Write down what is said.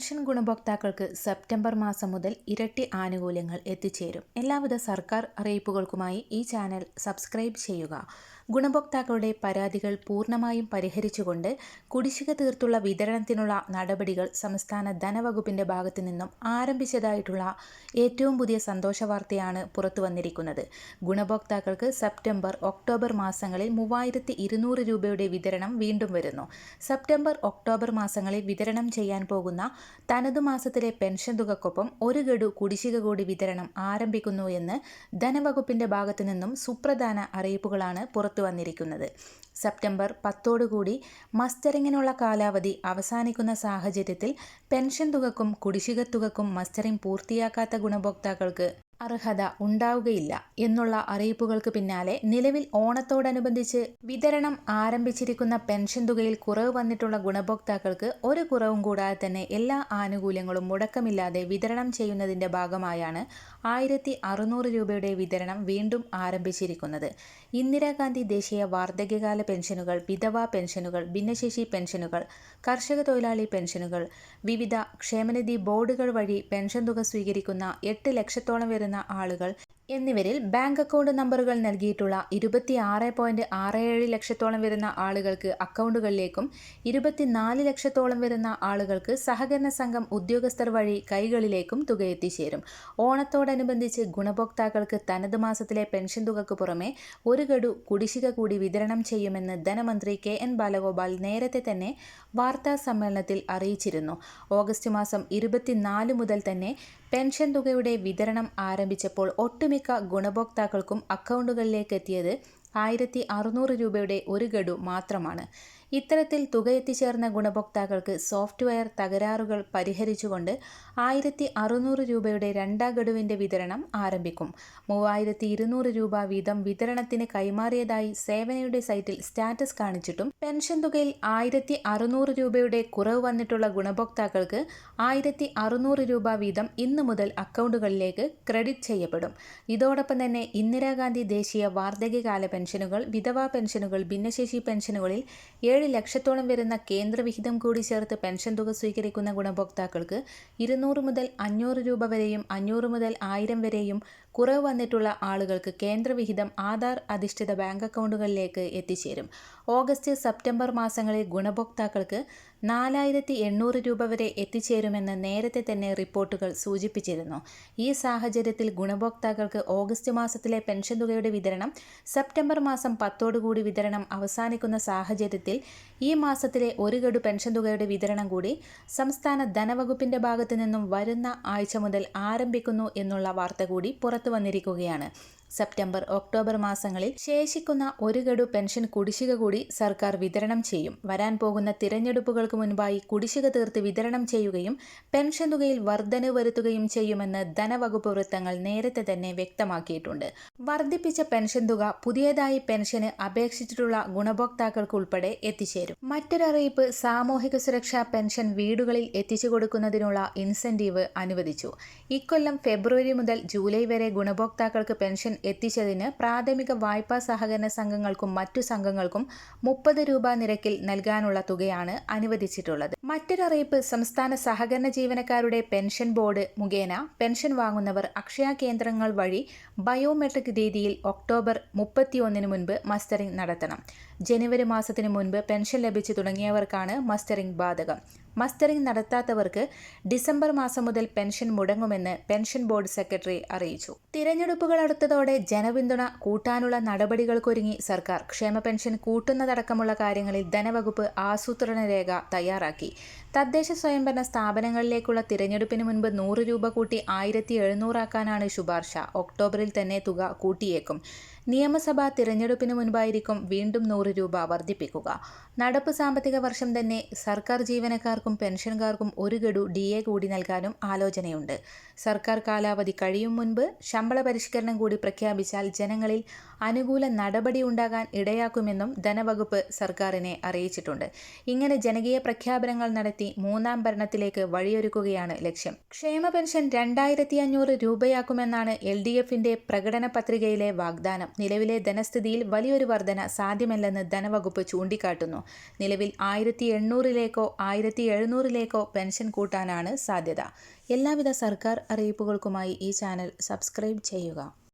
Pension ഗുണഭോക്താക്കൾക്ക് September മാസം മുതൽ ഇരട്ടി ആനുകൂല്യങ്ങൾ എത്തിച്ചേരും. എല്ലാവിധ സർക്കാർ അറിയിപ്പുകൾക്കുമായി ഈ ചാനൽ സബ്സ്ക്രൈബ് ചെയ്യുക. ഗുണഭോക്താക്കളുടെ പരാതികൾ പൂർണമായും പരിഹരിച്ചുകൊണ്ട് കുടിശ്ശിക തീർത്തുള്ള വിതരണത്തിനുള്ള നടപടികൾ സംസ്ഥാന ധനവകുപ്പിന്റെ ഭാഗത്തു നിന്നും ആരംഭിച്ചതായിട്ടുള്ള ഏറ്റവും പുതിയ സന്തോഷ വാർത്തയാണ് പുറത്തു വന്നിരിക്കുന്നത്. ഗുണഭോക്താക്കൾക്ക് സെപ്റ്റംബർ ഒക്ടോബർ മാസങ്ങളിൽ മൂവായിരത്തി ഇരുന്നൂറ് രൂപയുടെ വിതരണം വീണ്ടും വരുന്നു. സെപ്റ്റംബർ ഒക്ടോബർ മാസങ്ങളിൽ വിതരണം ചെയ്യാൻ പോകുന്ന തനതു മാസത്തിലെ പെൻഷൻ തുകക്കൊപ്പം ഒരു ഗഡു കുടിശ്ശിക കൂടി വിതരണം ആരംഭിക്കുന്നു എന്ന് ധനവകുപ്പിന്റെ ഭാഗത്തു നിന്നും സുപ്രധാന അറിയിപ്പുകളാണ് പുറത്തു വന്നിരിക്കുന്നത്. സെപ്റ്റംബർ പത്തോടുകൂടി മസ്റ്ററിങ്ങിനുള്ള കാലാവധി അവസാനിക്കുന്ന സാഹചര്യത്തിൽ പെൻഷൻ തുകക്കും കുടിശ്ശിക തുകക്കും മസ്റ്ററിംഗ് പൂർത്തിയാക്കാത്ത ഗുണഭോക്താക്കൾക്ക് അർഹത ഉണ്ടാവുകയില്ല എന്നുള്ള അറിയിപ്പുകൾക്ക് പിന്നാലെ നിലവിൽ ഓണത്തോടനുബന്ധിച്ച് വിതരണം ആരംഭിച്ചിരിക്കുന്ന പെൻഷൻ തുകയിൽ കുറവ് വന്നിട്ടുള്ള ഗുണഭോക്താക്കൾക്ക് ഒരു കുറവും കൂടാതെ തന്നെ എല്ലാ ആനുകൂല്യങ്ങളും മുടക്കമില്ലാതെ വിതരണം ചെയ്യുന്നതിന്റെ ഭാഗമായാണ് ആയിരത്തി അറുന്നൂറ് രൂപയുടെ വിതരണം വീണ്ടും ആരംഭിച്ചിരിക്കുന്നത്. ഇന്ദിരാഗാന്ധി ദേശീയ വാർദ്ധക്യകാല പെൻഷനുകൾ വിധവാ പെൻഷനുകൾ ഭിന്നശേഷി പെൻഷനുകൾ കർഷക തൊഴിലാളി പെൻഷനുകൾ വിവിധ ക്ഷേമനിധി ബോർഡുകൾ വഴി പെൻഷൻ തുക സ്വീകരിക്കുന്ന എട്ട് ലക്ഷത്തോളം വരുന്ന ആളുകൾ എന്നിവരിൽ ബാങ്ക് അക്കൗണ്ട് നമ്പറുകൾ നൽകിയിട്ടുള്ള ഇരുപത്തി ആറ് പോയിന്റ് ആറ് ഏഴ് ലക്ഷത്തോളം വരുന്ന ആളുകൾക്ക് അക്കൗണ്ടുകളിലേക്കും ഇരുപത്തിനാല് ലക്ഷത്തോളം വരുന്ന ആളുകൾക്ക് സഹകരണ സംഘം ഉദ്യോഗസ്ഥർ വഴി കൈകളിലേക്കും തുക എത്തിച്ചേരും. ഓണത്തോടനുബന്ധിച്ച് ഗുണഭോക്താക്കൾക്ക് തനത് മാസത്തിലെ പെൻഷൻ തുകക്ക് പുറമെ ഒരു ഗഡു കുടിശ്ശിക കൂടി വിതരണം ചെയ്യുമെന്ന് ധനമന്ത്രി കെ എൻ ബാലഗോപാൽ നേരത്തെ തന്നെ വാർത്താ സമ്മേളനത്തിൽ അറിയിച്ചിരുന്നു. ഓഗസ്റ്റ് മാസം ഇരുപത്തിനാല് മുതൽ തന്നെ പെൻഷൻ തുകയുടെ വിതരണം ആരംഭിച്ചപ്പോൾ ഒട്ടുമിക്ക ഗുണഭോക്താക്കൾക്കും അക്കൗണ്ടുകളിലേക്ക് എത്തിയത് ആയിരത്തി അറുന്നൂറ് രൂപയുടെ ഒരു ഗഡു മാത്രമാണ്. ഇത്തരത്തിൽ തുക എത്തിച്ചേർന്ന ഗുണഭോക്താക്കൾക്ക് സോഫ്റ്റ്വെയർ തകരാറുകൾ പരിഹരിച്ചുകൊണ്ട് ആയിരത്തി അറുന്നൂറ് രൂപയുടെ രണ്ടാം ഗഡുവിന്റെ വിതരണം ആരംഭിക്കും. മൂവായിരത്തി ഇരുന്നൂറ് രൂപ വീതം വിതരണത്തിന് കൈമാറിയതായി സേവനയുടെ സൈറ്റിൽ സ്റ്റാറ്റസ് കാണിച്ചിട്ടും പെൻഷൻ തുകയിൽ ആയിരത്തി അറുന്നൂറ് രൂപയുടെ കുറവ് വന്നിട്ടുള്ള ഗുണഭോക്താക്കൾക്ക് ആയിരത്തി അറുന്നൂറ് രൂപ വീതം ഇന്ന് മുതൽ അക്കൗണ്ടുകളിലേക്ക് ക്രെഡിറ്റ് ചെയ്യപ്പെടും. ഇതോടൊപ്പം തന്നെ ഇന്ദിരാഗാന്ധി ദേശീയ വാർദ്ധക്യകാല പെൻഷനുകൾ വിധവാ പെൻഷനുകൾ ഭിന്നശേഷി പെൻഷനുകളിൽ ഏഴ് ലക്ഷത്തോളം വരുന്ന കേന്ദ്രവിഹിതം കൂടി ചേർത്ത് പെൻഷൻ തുക സ്വീകരിക്കുന്ന ഗുണഭോക്താക്കൾക്ക് ഇരുന്നൂറ് മുതൽ അഞ്ഞൂറ് രൂപ വരെയും അഞ്ഞൂറ് മുതൽ ആയിരം വരെയും കുറവ് വന്നിട്ടുള്ള ആളുകൾക്ക് കേന്ദ്രവിഹിതം ആധാർ അധിഷ്ഠിത ബാങ്ക് അക്കൗണ്ടുകളിലേക്ക് എത്തിച്ചേരും. ഓഗസ്റ്റ് സെപ്റ്റംബർ മാസങ്ങളിൽ ഗുണഭോക്താക്കൾക്ക് നാലായിരത്തി എണ്ണൂറ് രൂപ വരെ എത്തിച്ചേരുമെന്ന് നേരത്തെ തന്നെ റിപ്പോർട്ടുകൾ സൂചിപ്പിച്ചിരുന്നു. ഈ സാഹചര്യത്തിൽ ഗുണഭോക്താക്കൾക്ക് ഓഗസ്റ്റ് മാസത്തിലെ പെൻഷൻ തുകയുടെ വിതരണം സെപ്റ്റംബർ മാസം പത്തോടുകൂടി വിതരണം അവസാനിക്കുന്ന സാഹചര്യത്തിൽ ഈ മാസത്തിലെ ഒരു ഗഡു പെൻഷൻ തുകയുടെ വിതരണം കൂടി സംസ്ഥാന ധനവകുപ്പിന്റെ ഭാഗത്തു നിന്നും വരുന്ന ആഴ്ച മുതൽ ആരംഭിക്കുന്നു എന്നുള്ള വാർത്ത കൂടി പുറത്തു വന്നിരിക്കുകയാണ്. സെപ്റ്റംബർ ഒക്ടോബർ മാസങ്ങളിൽ ശേഷിക്കുന്ന ഒരു ഗഡു പെൻഷൻ കുടിശ്ശിക കൂടി സർക്കാർ വിതരണം ചെയ്യും. വരാൻ പോകുന്ന തിരഞ്ഞെടുപ്പുകൾക്ക് മുൻപായി കുടിശ്ശിക തീർത്ത് വിതരണം ചെയ്യുകയും പെൻഷൻ തുകയിൽ വർധന വരുത്തുകയും ചെയ്യുമെന്ന് ധനവകുപ്പ് വൃത്തങ്ങൾ നേരത്തെ തന്നെ വ്യക്തമാക്കിയിട്ടുണ്ട്. വർദ്ധിപ്പിച്ച പെൻഷൻ തുക പുതിയതായി പെൻഷന് അപേക്ഷിച്ചിട്ടുള്ള ഗുണഭോക്താക്കൾക്ക് ഉൾപ്പെടെ എത്തിച്ചേരും. മറ്റൊരറിയിപ്പ് സാമൂഹിക സുരക്ഷാ പെൻഷൻ വീടുകളിൽ എത്തിച്ചു കൊടുക്കുന്നതിനുള്ള ഇൻസെന്റീവ് അനുവദിച്ചു. ഇക്കൊല്ലം ഫെബ്രുവരി മുതൽ ജൂലൈ വരെ ഗുണഭോക്താക്കൾക്ക് പെൻഷൻ എത്തിച്ചതിന് പ്രാഥമിക വായ്പാ സഹകരണ സംഘങ്ങൾക്കും മറ്റു സംഘങ്ങൾക്കും മുപ്പത് രൂപ നിരക്കിൽ നൽകാനുള്ള തുകയാണ് അനുവദിച്ചിട്ടുള്ളത്. മറ്റൊരറിയിപ്പ് സംസ്ഥാന സഹകരണ ജീവനക്കാരുടെ പെൻഷൻ ബോർഡ് മുഖേന പെൻഷൻ വാങ്ങുന്നവർ അക്ഷയ കേന്ദ്രങ്ങൾ വഴി ബയോമെട്രിക് രീതിയിൽ ഒക്ടോബർ മുപ്പത്തിയൊന്നിന് മുൻപ് മസ്റ്ററിംഗ് നടത്തണം. ജനുവരി മാസത്തിന് മുൻപ് പെൻഷൻ ലഭിച്ചു തുടങ്ങിയവർക്കാണ് മസ്റ്ററിംഗ് ബാധകം. മസ്റ്ററിംഗ് നടത്താത്തവർക്ക് ഡിസംബർ മാസം മുതൽ പെൻഷൻ മുടങ്ങുമെന്ന് പെൻഷൻ ബോർഡ് സെക്രട്ടറി അറിയിച്ചു. തിരഞ്ഞെടുപ്പുകൾ അടുത്തതോടെ ജനപിന്തുണ കൂട്ടാനുള്ള നടപടികൾക്കൊരുങ്ങി സർക്കാർ. ക്ഷേമ പെൻഷൻ കൂട്ടുന്നതടക്കമുള്ള കാര്യങ്ങളിൽ ധനവകുപ്പ് ആസൂത്രണ രേഖ തയ്യാറാക്കി. തദ്ദേശ സ്വയംഭരണ സ്ഥാപനങ്ങളിലേക്കുള്ള തിരഞ്ഞെടുപ്പിന് മുൻപ് നൂറ് രൂപ കൂട്ടി ആയിരത്തി എഴുന്നൂറാക്കാനാണ് ശുപാർശ. ഒക്ടോബറിൽ തന്നെ തുക കൂട്ടിയേക്കും. നിയമസഭാ തിരഞ്ഞെടുപ്പിന് മുൻപായിരിക്കും വീണ്ടും നൂറ് രൂപ വർദ്ധിപ്പിക്കുക. നടപ്പ് സാമ്പത്തിക വർഷം തന്നെ സർക്കാർ പണിക്കാർക്കും പെൻഷൻകാർക്കും ഒരു ഗഡു ഡി എ കൂടി നൽകാനും ആലോചനയുണ്ട്. സർക്കാർ കാലാവധി കഴിയും മുൻപ് ശമ്പള പരിഷ്കരണം കൂടി പ്രഖ്യാപിച്ചാൽ ജനങ്ങളിൽ അനുകൂല നടപടി ഉണ്ടാകാൻ ഇടയാക്കുമെന്നും ധനവകുപ്പ് സർക്കാരിനെ അറിയിച്ചിട്ടുണ്ട്. ഇങ്ങനെ ജനകീയ പ്രഖ്യാപനങ്ങൾ നടത്തി മൂന്നാം ഭരണത്തിലേക്ക് വഴിയൊരുക്കുകയാണ് ലക്ഷ്യം. ക്ഷേമ പെൻഷൻ രണ്ടായിരത്തി അഞ്ഞൂറ് രൂപയാക്കുമെന്നാണ് എൽ ഡി എഫിന്റെ പ്രകടന പത്രികയിലെ വാഗ്ദാനം. നിലവിലെ ധനസ്ഥിതിയിൽ വലിയൊരു വർധന സാധ്യമല്ലെന്ന് ധനവകുപ്പ് ചൂണ്ടിക്കാട്ടുന്നു. നിലവിൽ ആയിരത്തി എണ്ണൂറിലേക്കോ ആയിരത്തി എഴുന്നൂറിലേക്കോ പെൻഷൻ കൂട്ടാനാണ് സാധ്യത. എല്ലാവിധ സർക്കാർ അറിയിപ്പുകൾക്കുമായി ഈ ചാനൽ സബ്സ്ക്രൈബ് ചെയ്യുക.